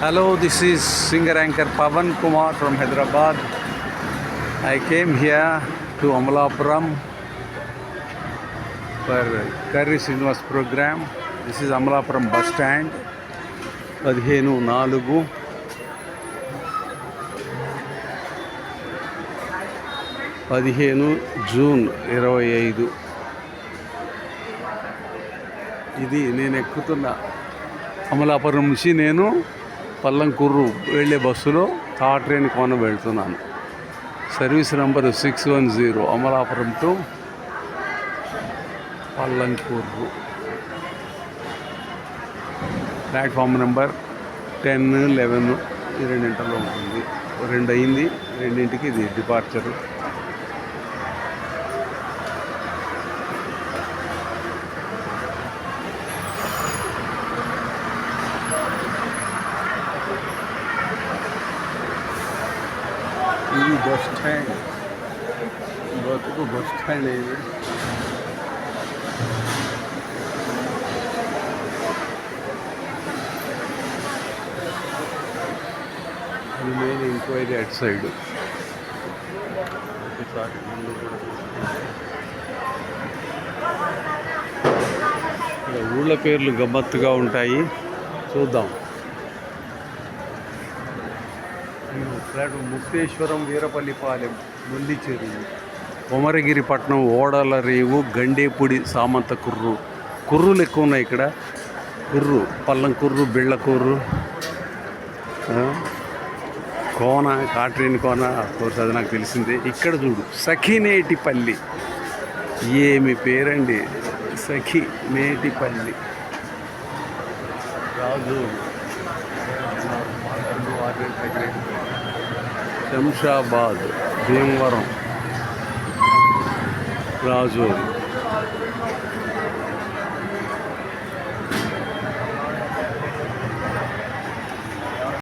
Hello, this is singer anchor Pavan Kumar from Hyderabad. I came here to Amalapuram for Curry Srinivas program. This is Amalapuram bus stand. పదిహేను నాలుగు పదిహేను June ఇరవై ఐదు ఇది నేను ఎక్కుతున్న అమలాపురం నుంచి నేను పల్లంకూరు వెళ్ళే బస్సులో థర్డ్ ట్రైన్ కోన వెళ్తున్నాను. Service number six one zero Amalapuram to Pallamkuru. Platform number ten eleven ఈ రెండింటిలో ఉంటుంది. రెండు అయింది రెండింటికి ఇది డిపార్చరు ఇది బస్ స్టాండ్. బతుకు బస్ స్టాండ్ ఇది. ఇది మెయిన్ ఎంక్వైరీ అట్ సైడ్ ఒకసారి ముందు ఊళ్ళ పేర్లు గమ్మత్తుగా ఉంటాయి. చూద్దాం. ఫ్లాట్ ముక్తేశ్వరం వీరపల్లిపాలెం ముండి చెరువు కొమరగిరిపట్నం ఓడల రేవు గండేపూడి సామంత కుర్రు. కుర్రులు ఎక్కువ ఉన్నాయి ఇక్కడ. కుర్రు పల్లం కుర్రు బిళ్ళ కుర్రు. కోన కాట్రీన్ కోన కోర్స్ అది నాకు తెలిసిందే. ఇక్కడ చూడు సఖినేటిపల్లి. ఏమి పేరండి? సఖి నేటిపల్లి రాజు. శంషాబాద్ భీమవరం రాజు